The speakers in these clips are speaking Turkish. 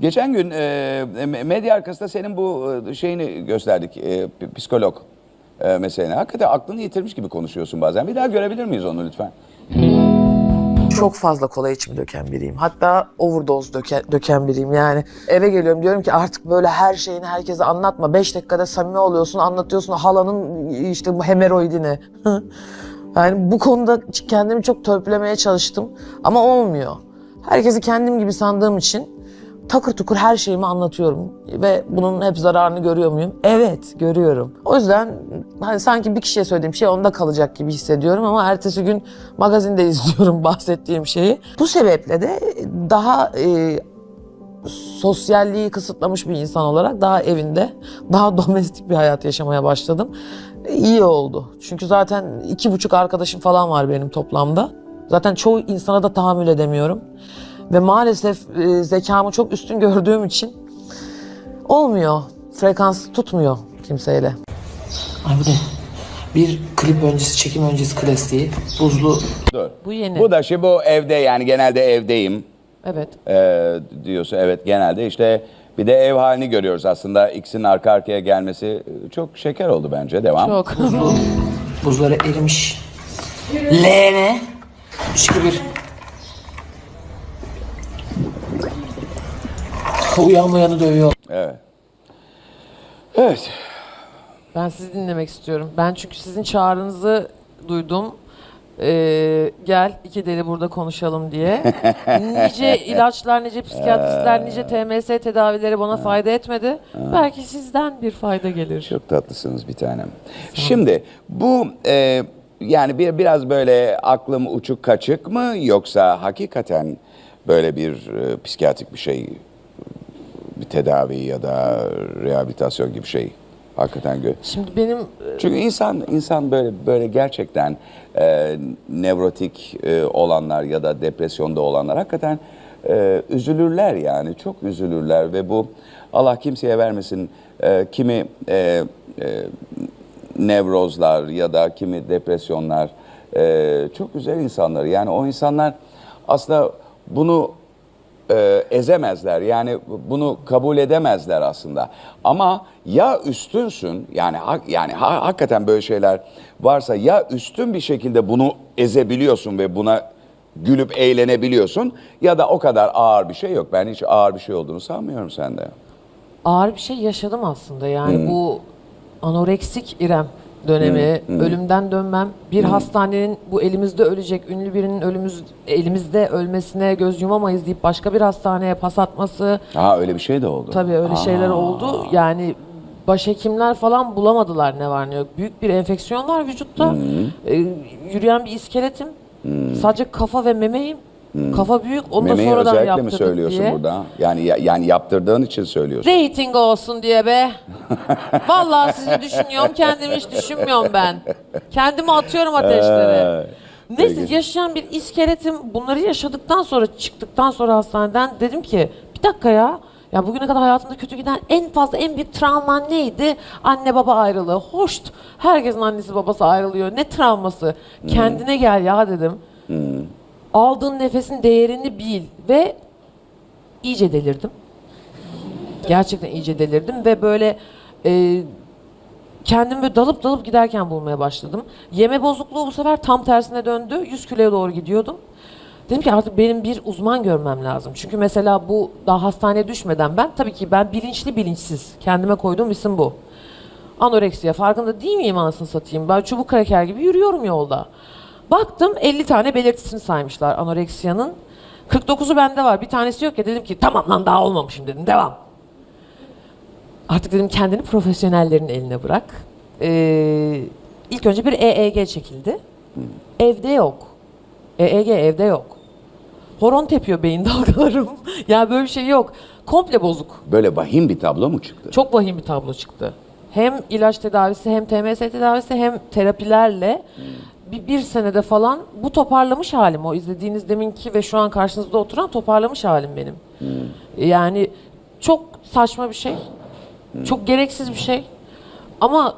Geçen gün e, medya arkasında senin bu e, şeyini gösterdik. E, psikolog e, meseleni. Hakikaten aklını yitirmiş gibi konuşuyorsun bazen. Bir daha görebilir miyiz onu lütfen? Çok fazla kola içim döken biriyim. Hatta overdose döke, döken biriyim yani. Eve geliyorum diyorum ki artık böyle her şeyini herkese anlatma. Beş dakikada samimi oluyorsun, anlatıyorsun halanın işte bu hemeroidini. yani bu konuda kendimi çok törpülemeye çalıştım ama olmuyor. Herkesi kendim gibi sandığım için takır tukur her şeyimi anlatıyorum ve bunun hep zararını görüyor muyum? Evet, görüyorum. O yüzden hani sanki bir kişiye söylediğim şey onda kalacak gibi hissediyorum ama ertesi gün magazinde izliyorum bahsettiğim şeyi. Bu sebeple de daha e, sosyalliği kısıtlamış bir insan olarak daha evinde, daha domestik bir hayat yaşamaya başladım. İyi oldu. Çünkü zaten iki buçuk arkadaşım falan var benim toplamda. Zaten çoğu insana da tahammül edemiyorum. Ve maalesef e, zekamı çok üstün gördüğüm için olmuyor. Frekans tutmuyor kimseyle. Ay bu ne? Bir klip öncesi, çekim öncesi klasiği. Buzlu Dur. Bu yeni. Bu da şey bu evde yani genelde evdeyim Evet. e, diyorsun. Evet genelde işte bir de ev halini görüyoruz aslında. İkisinin arka arkaya gelmesi e, çok şeker oldu bence. Devam. Çok. buzları erimiş. Leğene. 3 2 Uyanmayanı dövüyor. Evet. Evet. Ben sizi dinlemek istiyorum. Ben çünkü sizin çağrınızı duydum. Ee, gel iki deli burada konuşalım diye. nice ilaçlar, nice psikiyatristler, nice TMS tedavileri bana fayda etmedi. Belki sizden bir fayda gelir. Çok tatlısınız bir tanem. Şimdi bu e, yani bir biraz böyle aklım uçuk kaçık mı yoksa hakikaten böyle bir e, psikiyatrik bir şey bir tedavi ya da rehabilitasyon gibi şey. Hakikaten gö- Şimdi benim çünkü insan insan böyle böyle gerçekten e, nevrotik e, olanlar ya da depresyonda olanlar hakikaten e, üzülürler yani çok üzülürler ve bu Allah kimseye vermesin. E, kimi e, e, nevrozlar ya da kimi depresyonlar e, çok güzel insanlar. Yani o insanlar aslında bunu e, ezemezler. Yani bunu kabul edemezler aslında. Ama ya üstünsün yani ha- yani ha- hakikaten böyle şeyler varsa ya üstün bir şekilde bunu ezebiliyorsun ve buna gülüp eğlenebiliyorsun ya da o kadar ağır bir şey yok. Ben hiç ağır bir şey olduğunu sanmıyorum sende. ağır bir şey yaşadım aslında. Yani bu anoreksik İrem dönemi, ölümden dönmem, bir hastanenin bu elimizde ölecek ünlü birinin ölümüz elimizde ölmesine göz yumamayız deyip başka bir hastaneye pas atması, Ha öyle bir şey de oldu. tabii öyle şeyler oldu. Yani başhekimler falan bulamadılar ne var ne yok. Büyük bir enfeksiyon var vücutta. Ee, yürüyen bir iskeletim. Sadece kafa ve memeyim. Kafa büyük. Onu da Memeyi sonradan özellikle mi yaptırdık söylüyorsun diye. burada? Yani ya- yani yaptırdığın için söylüyorsun. Rating olsun diye be. Vallahi sizi düşünüyorum, kendimi hiç düşünmüyorum ben. Kendimi atıyorum ateşlere. Neyse peki. yaşayan bir iskeletim bunları yaşadıktan sonra çıktıktan sonra hastaneden dedim ki bir dakika ya ya bugüne kadar hayatımda kötü giden en fazla en büyük travman neydi? Anne baba ayrılığı. Hoşt. Herkesin annesi babası ayrılıyor. Ne travması? Kendine gel ya dedim. Aldığın nefesin değerini bil ve iyice delirdim. Gerçekten iyice delirdim ve böyle e, kendimi dalıp dalıp giderken bulmaya başladım. Yeme bozukluğu bu sefer tam tersine döndü. 100 kiloya doğru gidiyordum. Dedim ki artık benim bir uzman görmem lazım. Çünkü mesela bu daha hastaneye düşmeden ben tabii ki ben bilinçli bilinçsiz kendime koyduğum isim bu. Anoreksiya farkında değil miyim anasını satayım? Ben çubuk kraker gibi yürüyorum yolda. Baktım 50 tane belirtisini saymışlar anoreksiyanın. 49'u bende var. Bir tanesi yok ya dedim ki tamam lan daha olmamışım dedim. Devam. Artık dedim kendini profesyonellerin eline bırak. Ee, ilk önce bir EEG çekildi. Evde yok. EEG evde yok. Horon tepiyor beyin dalgalarım. ya böyle bir şey yok. Komple bozuk. Böyle vahim bir tablo mu çıktı? Çok vahim bir tablo çıktı. Hem ilaç tedavisi hem TMS tedavisi hem terapilerle bir, bir senede falan bu toparlamış halim o izlediğiniz deminki ve şu an karşınızda oturan toparlamış halim benim. Yani çok saçma bir şey. Çok gereksiz bir şey. Ama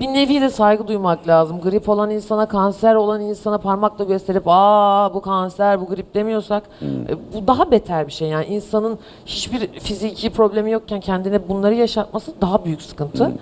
bir nevi de saygı duymak lazım. Grip olan insana, kanser olan insana parmakla gösterip aa bu kanser, bu grip demiyorsak e, bu daha beter bir şey. Yani insanın hiçbir fiziki problemi yokken kendine bunları yaşatması daha büyük sıkıntı.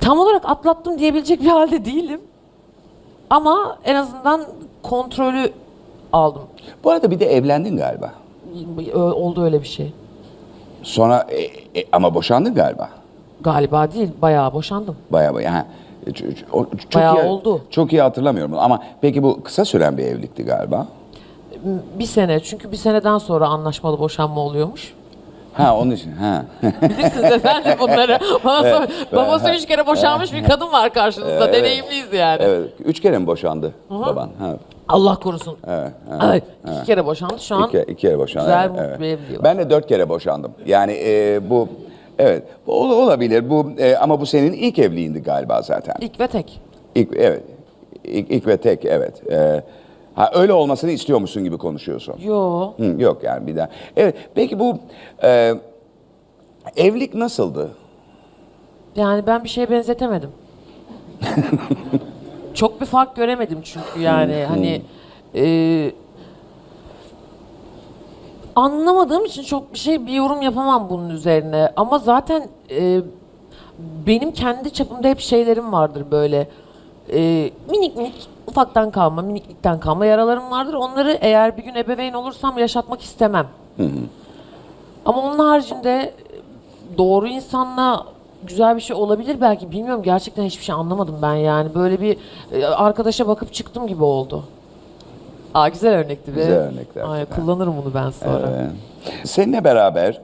Tam olarak atlattım diyebilecek bir halde değilim. Ama en azından kontrolü aldım. Bu arada bir de evlendin galiba. Ö- Oldu öyle bir şey. Sonra e, e, ama boşandın galiba. Galiba değil, bayağı boşandım. Bayağı bayağı. Ha, ç- ç- o- çok Bayağı iyi, oldu. Çok iyi hatırlamıyorum ama peki bu kısa süren bir evlilikti galiba. Bir sene, çünkü bir seneden sonra anlaşmalı boşanma oluyormuş. Ha onun için ha. Bilirsiniz efendim bunları. Bana sor- babası üç kere boşanmış bir kadın var karşınızda. Deneyimliyiz yani. evet. Üç kere mi boşandı baban? Ha. Allah korusun. Ay, iki kere boşandı şu an. İki, iki kere boşandı. güzel, evet, mutlu evet. evliliği var. Ben de dört kere boşandım. Yani e, bu evet bu ol- olabilir. Bu e, ama bu senin ilk evliliğindi galiba zaten. İlk ve tek. İlk evet. İlk, ilk ve tek evet. E, ha öyle olmasını istiyormuşsun gibi konuşuyorsun. Yo. Hı, yok yani bir daha. Evet. Peki bu e, evlilik nasıldı? Yani ben bir şeye benzetemedim. Çok bir fark göremedim çünkü yani hani e, anlamadığım için çok bir şey bir yorum yapamam bunun üzerine. Ama zaten e, benim kendi çapımda hep şeylerim vardır böyle. E, minik minik ufaktan kalma, miniklikten kalma yaralarım vardır. Onları eğer bir gün ebeveyn olursam yaşatmak istemem. Ama onun haricinde doğru insanla güzel bir şey olabilir belki bilmiyorum gerçekten hiçbir şey anlamadım ben yani böyle bir e, arkadaşa bakıp çıktım gibi oldu. Aa güzel örnekti be. Güzel örnekti Ay, kullanırım bunu ben sonra. Ee, seninle beraber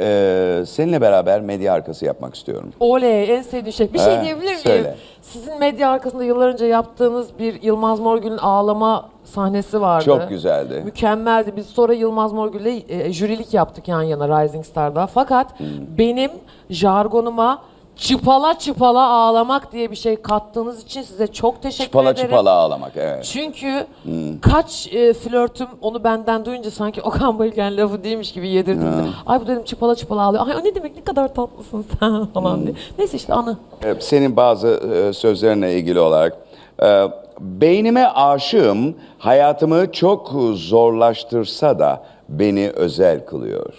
e, seninle beraber medya arkası yapmak istiyorum. Oley en sevdiğim şey. Bir şey He, diyebilir miyim? söyle. Sizin medya arkasında yıllar önce yaptığınız bir Yılmaz Morgül'ün ağlama sahnesi vardı. Çok güzeldi. Mükemmeldi. Biz sonra Yılmaz Morgül'le e, jürilik yaptık yan yana Rising Star'da. Fakat Hmm. benim jargonuma çıpala çıpala ağlamak diye bir şey kattığınız için size çok teşekkür Çıpala ederim. çıpala ağlamak evet. Çünkü Hmm. kaç e, flörtüm onu benden duyunca sanki Okan Bayülgen lafı değilmiş gibi yedirdim. de. Ay bu dedim çıpala çıpala ağlıyor. Ay o ne demek ne kadar tatlısın sen Hmm. falan diye. Neyse işte anı. Senin bazı e, sözlerine ilgili olarak e, beynime aşığım hayatımı çok zorlaştırsa da beni özel kılıyor.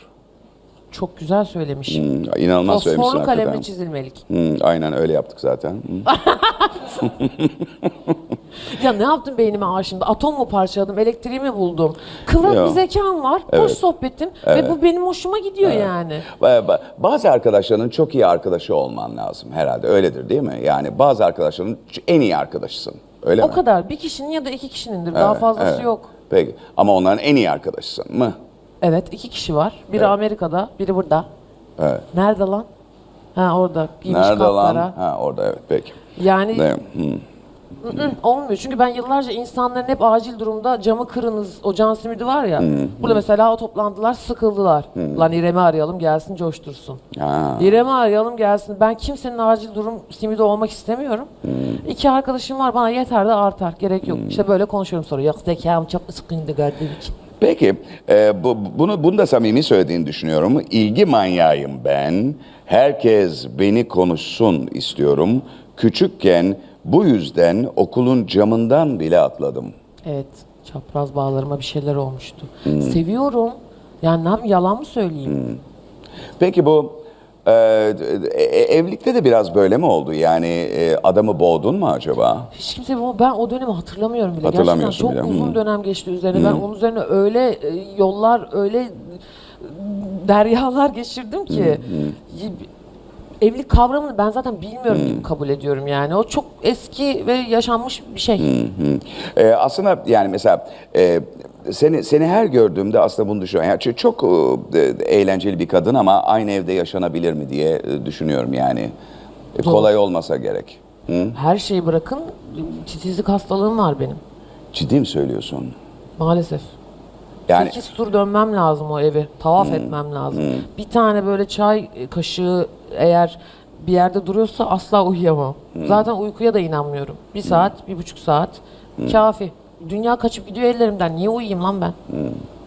Çok güzel söylemişim. Hmm, İnanılmaz söylemişsin Fosforlu kalemle hakikaten. çizilmelik. Hmm, aynen öyle yaptık zaten. Hmm. Ya ne yaptım beynime aşığımda? Atom mu parçaladım, elektriği mi buldum? Kıvrak Yok. bir zekam var, Evet. hoş sohbetim ve bu benim hoşuma gidiyor yani. Ba- ba- Bazı arkadaşların çok iyi arkadaşı olman lazım herhalde. Öyledir değil mi? Yani bazı arkadaşların ç- en iyi arkadaşısın. Öyle O mi? kadar. Bir kişinin ya da iki kişinindir. Daha Evet, fazlası evet. yok. Peki. Ama onların en iyi arkadaşısın mı? Evet, iki kişi var. Biri Amerika'da, biri burada. Evet. Nerede lan? Ha orada. Giymiş Nerede lan? kapkara. Ha orada evet peki. Yani olmuyor. Çünkü ben yıllarca insanların hep acil durumda camı kırınız, o can simidi var ya. Burada mesela o toplandılar, sıkıldılar. Lan İrem'i arayalım gelsin coştursun. Ha. İrem'i arayalım gelsin. Ben kimsenin acil durum simidi olmak istemiyorum. İki arkadaşım var bana yeter de artar. Gerek yok. İşte böyle konuşuyorum sonra. Yok zekam çok sıkıntı gördüğüm için. Peki, e, bu, bunu, bunu da samimi söylediğini düşünüyorum. İlgi manyağıyım ben. Herkes beni konuşsun istiyorum. Küçükken bu yüzden okulun camından bile atladım. Evet. Çapraz bağlarıma bir şeyler olmuştu. Seviyorum. Yani ne yapayım yalan mı söyleyeyim? Peki bu e, e, evlilikte de biraz böyle mi oldu? Yani e, adamı boğdun mu acaba? Hiç kimse ben o dönemi hatırlamıyorum bile. Hatırlamıyorsun Gerçekten çok bile, uzun dönem geçti üzerine. Ben onun üzerine öyle e, yollar, öyle e, deryalar geçirdim ki. Evlilik kavramını ben zaten bilmiyorum gibi kabul ediyorum yani. O çok eski ve yaşanmış bir şey. Hı. E, aslında yani mesela e, seni seni her gördüğümde aslında bunu düşünüyorum. Yani çok, çok e, eğlenceli bir kadın ama aynı evde yaşanabilir mi diye e, düşünüyorum yani. E, Zor. kolay olmasa gerek. Hı? Her şeyi bırakın. Titizlik hastalığım var benim. Ciddi mi söylüyorsun? Maalesef. Yani Sekiz tur dönmem lazım o evi. Tavaf etmem lazım. Bir tane böyle çay kaşığı eğer bir yerde duruyorsa asla uyuyamam. Zaten uykuya da inanmıyorum. Bir saat, bir buçuk saat kafi. Dünya kaçıp gidiyor ellerimden. Niye uyuyayım lan ben?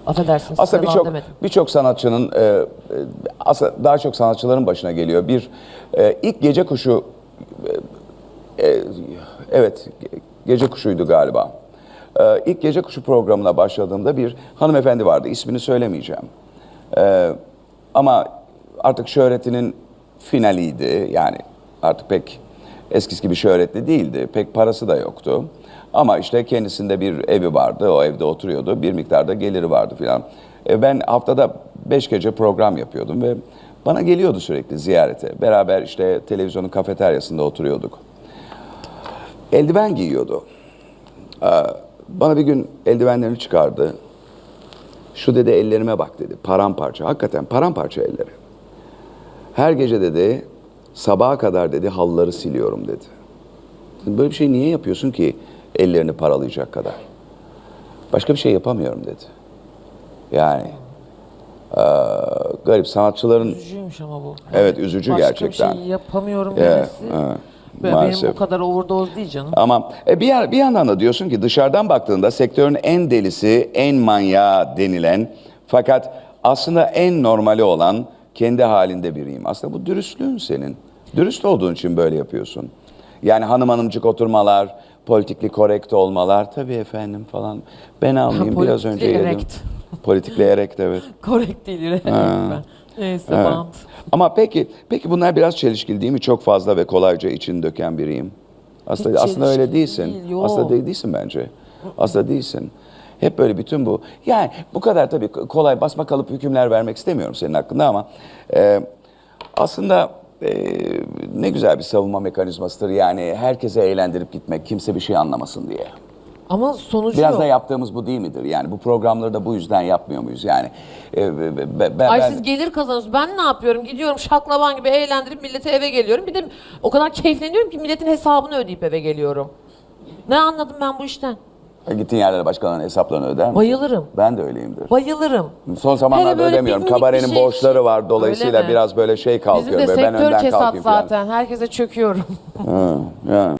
Affedersiniz. aslında birçok birçok sanatçının e, e, aslında daha çok sanatçıların başına geliyor. Bir e, ilk gece kuşu e, evet ge- gece kuşuydu galiba. E, ilk gece kuşu programına başladığımda bir hanımefendi vardı. İsmini söylemeyeceğim. E, ama artık şöhretinin finaliydi. Yani artık pek eskisi gibi şöhretli değildi. Pek parası da yoktu. Ama işte kendisinde bir evi vardı. O evde oturuyordu. Bir miktarda geliri vardı filan. E, ben haftada beş gece program yapıyordum ve bana geliyordu sürekli ziyarete. Beraber işte televizyonun kafeteryasında oturuyorduk. Eldiven giyiyordu. Bana bir gün eldivenlerini çıkardı. Şu dedi ellerime bak dedi. Paramparça. Hakikaten paramparça elleri. Her gece dedi sabaha kadar dedi halları siliyorum dedi. Böyle bir şey niye yapıyorsun ki ellerini paralayacak kadar? Başka bir şey yapamıyorum dedi. Yani eee, garip sanatçıların Üzücüymüş ama bu. Evet, üzücü Başka gerçekten. bir şey yapamıyorum demesi. evet. Ve benim Maalesef. bu kadar overdose değil canım. Ama e, bir, bir yandan da diyorsun ki dışarıdan baktığında sektörün en delisi, en manyağı denilen fakat aslında en normali olan kendi halinde biriyim. Aslında bu dürüstlüğün senin. Dürüst olduğun için böyle yapıyorsun. Yani hanım hanımcık oturmalar, politikli korrekt olmalar tabii efendim falan. Ben almayayım biraz önce yedim. erekt. Politikli erekt evet. Korrekt değil ben. Neyse Evet. bant. Ama peki peki bunlar biraz çelişkili değil mi? Çok fazla ve kolayca için döken biriyim. Aslında Hiç aslında öyle değilsin. değil, yok. aslında değil, değilsin bence. Aslında değilsin. Hep böyle bütün bu. Yani bu kadar tabii kolay basma kalıp hükümler vermek istemiyorum senin hakkında ama e, aslında e, ne güzel bir savunma mekanizmasıdır. Yani herkese eğlendirip gitmek, kimse bir şey anlamasın diye. Ama sonucu Biraz da yaptığımız bu değil midir? Yani bu programları da bu yüzden yapmıyor muyuz? Yani e, be- be- be- ben, Ay siz gelir kazanıyorsunuz. Ben ne yapıyorum? Gidiyorum şaklaban gibi eğlendirip millete eve geliyorum. Bir de o kadar keyifleniyorum ki milletin hesabını ödeyip eve geliyorum. Ne anladım ben bu işten? Gittiğin yerlere başkalarının hesaplarını öder misin? Bayılırım. Ben de öyleyimdir. Bayılırım. Son Hele zamanlarda böyle ödemiyorum. bir minik Kabarenin şey borçları var. Dolayısıyla Öyle mi? biraz böyle şey Bizim kalkıyorum. de böyle ben sektör önden kesat kalkayım falan. zaten. Herkese çöküyorum. Ha, yani.